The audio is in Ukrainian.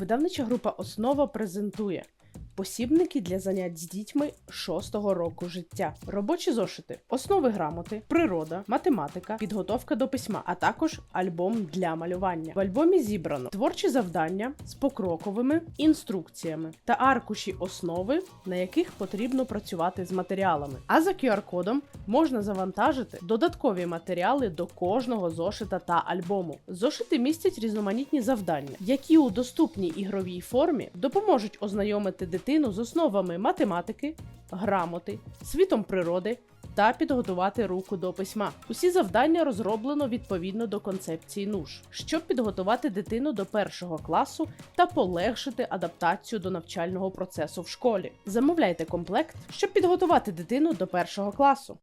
Видавнича група Основа презентує посібники для занять з дітьми 6-го року життя, робочі зошити, основи грамоти, природа, математика, підготовка до письма, а також альбом для малювання. В альбомі зібрано творчі завдання з покроковими інструкціями та аркуші основи, на яких потрібно працювати з матеріалами. А за QR-кодом можна завантажити додаткові матеріали до кожного зошита та альбому. Зошити містять різноманітні завдання, які у доступній ігровій формі допоможуть ознайомити дитину з основами математики, грамоти, світом природи. Та підготувати руку до письма. Усі завдання розроблено відповідно до концепції НУШ, щоб підготувати дитину до першого класу та полегшити адаптацію до навчального процесу в школі. Замовляйте комплект, щоб підготувати дитину до першого класу.